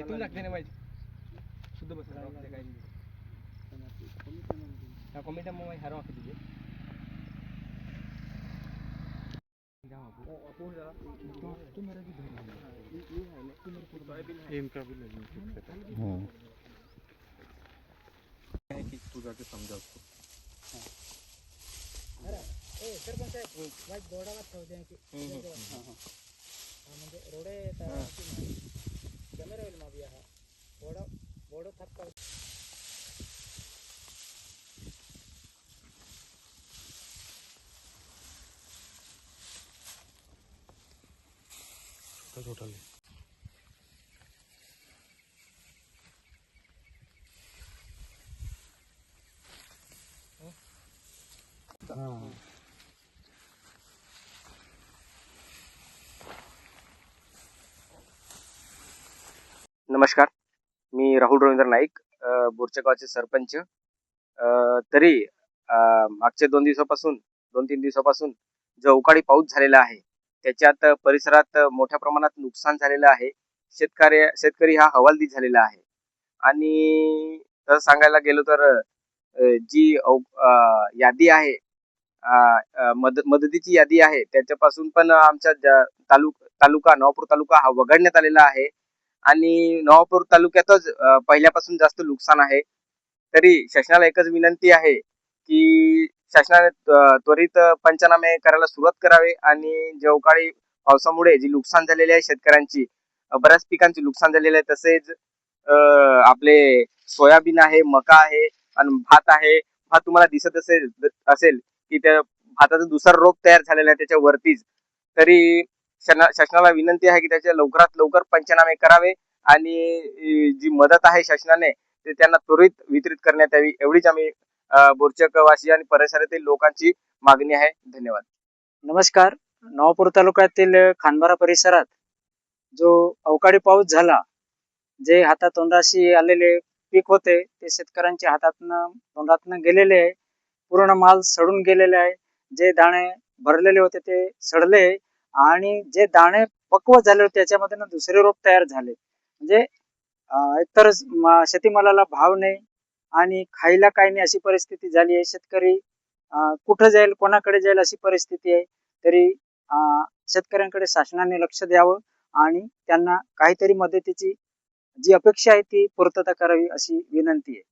भेटून लागते ना पाहिजे शुद्ध बस काय दिली कमी टाइम मग हारो आखी दिली. पूजा के समझा उसको ए सरपंच साहेब वाईट बोर्डाला ठेवते म्हणजे रोडे टोटल. नमस्कार. मी राहुल रवींद्र नाईक अ, बोरच्या गावचे सरपंच. तरी मागच्या दोन दिवसापासून दोन तीन दिवसापासून जो अवकाळी पाऊस झालेला आहे त्याच्यात परिसरात मोठ्या प्रमाणात नुकसान झालेलं आहे. शेतकरी शेतकरी हा हवालदी झालेला आहे. आणि तसं सांगायला गेलो तर जी अव- यादी आहे मद मदतीची यादी आहे त्याच्यापासून पण आमच्या तालुका तालुक तालुका नवापूर तालुका हा वगळण्यात आलेला आहे. आणि नवापूर तालुक्यातच पहिल्यापासून जास्त नुकसान आहे. तरी शासनाला एकच विनंती आहे की शासनाने त्वरित पंचनामे करायला सुरुवात करावे आणि जे अवकाळी पावसामुळे जी नुकसान झालेली आहे शेतकऱ्यांची बऱ्याच पिकांचे नुकसान झालेले आहे. तसेच आपले सोयाबीन आहे मका आहे आणि भात आहे. भात तुम्हाला दिसत असेल असेल की त्या भाताचा दुसरा रोप तयार झालेला आहे त्याच्या वरतीच तरी शासनाला विनंती आहे की त्याचे लवकरात लवकर पंचनामे करावे आणि जी मदत आहे शासनाने ते त्यांना त्वरित वितरित करण्यात यावी एवढीच आम्ही बोरचकवासी आणि परिसरातील लोकांची मागणी आहे. धन्यवाद. नमस्कार. नवापूर तालुक्यातील खानबारा परिसरात जो अवकाळी पाऊस झाला जे हातात तोंडाशी आलेले पीक होते ते शेतकऱ्यांच्या हातातनं तोंडातनं गेलेले आहे. पूर्ण माल सडून गेलेले आहे. जे दाणे भरलेले होते ते सडले. आणि जे दाणे पक्व झाले होते त्याच्यामध्ये ना दुसरे रोप तयार झाले. म्हणजे एकतर शेतीमालाला भाव नाही आणि खायला काही नाही अशी परिस्थिती झाली आहे. शेतकरी कुठं जाईल कोणाकडे जाईल अशी परिस्थिती आहे. तरी शेतकऱ्यांकडे शासनाने लक्ष द्यावं आणि त्यांना काहीतरी मदतीची जी अपेक्षा आहे ती पूर्तता करावी अशी विनंती आहे.